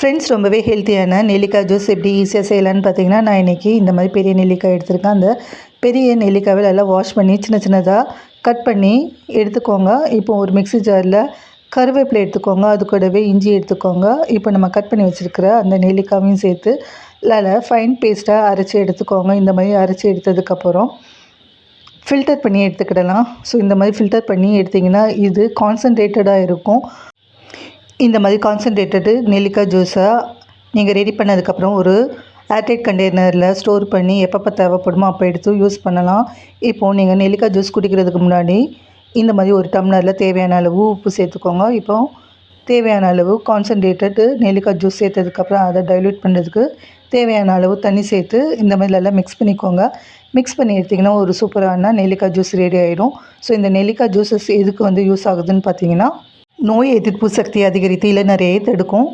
Friends ரொம்பவே ஹெல்த்தியான நெல்லிக்காய் ஜூஸ் எப்படி ஈஸியாக செய்யலான்னு பார்த்தீங்கன்னா நான் இன்றைக்கி இந்த மாதிரி பெரிய நெல்லிக்காய் எடுத்திருக்கேன். அந்த பெரிய நெல்லிக்காவை நல்லா வாஷ் பண்ணி சின்ன சின்னதாக கட் பண்ணி எடுத்துக்கோங்க. இப்போ ஒரு மிக்ஸி ஜாரில் கருவேப்பிலை எடுத்துக்கோங்க. அது கூடவே இஞ்சி எடுத்துக்கோங்க. இப்போ நம்ம கட் பண்ணி வச்சுருக்கிற அந்த நெல்லிக்காவையும் சேர்த்து நல்லா ஃபைன் பேஸ்ட்டாக அரைச்சி எடுத்துக்கோங்க. இந்த மாதிரி அரைச்சி எடுத்ததுக்கப்புறம் ஃபில்டர் பண்ணி எடுத்துக்கிடலாம். ஸோ இந்த மாதிரி ஃபில்டர் பண்ணி எடுத்திங்கன்னா இது கான்சன்ட்ரேட்டடாக இருக்கும். இந்த மாதிரி கான்சன்ட்ரேட்டடு நெல்லிக்காய் ஜூஸை நீங்கள் ரெடி பண்ணதுக்கப்புறம் ஒரு ஏர்டைட் கண்டெய்னரில் ஸ்டோர் பண்ணி எப்பப்போ தேவைப்படுமோ அப்போ எடுத்து யூஸ் பண்ணலாம். இப்போது நீங்கள் நெல்லிக்காய் ஜூஸ் குடிக்கிறதுக்கு முன்னாடி இந்த மாதிரி ஒரு டம்ளரில் தேவையான அளவு உப்பு சேர்த்துக்கோங்க. இப்போ தேவையான அளவு கான்சன்ட்ரேட்டடு நெல்லிக்காய் ஜூஸ் சேர்த்ததுக்கப்புறம் அதை டைல்யூட் பண்ணுறதுக்கு தேவையான அளவு தண்ணி சேர்த்து இந்த மாதிரி எல்லாம் மிக்ஸ் பண்ணிக்கோங்க. மிக்ஸ் பண்ணி எடுத்திங்கன்னா ஒரு சூப்பரான நெல்லிக்காய் ஜூஸ் ரெடி ஆகிடும் ஸோ இந்த நெல்லிக்காய் ஜூஸஸ் எதுக்கு வந்து யூஸ் ஆகுதுன்னு பார்த்தீங்கன்னா நோய் எதிர்ப்பு சக்தி அதிகரித்து இளநரையை தடுக்கும்.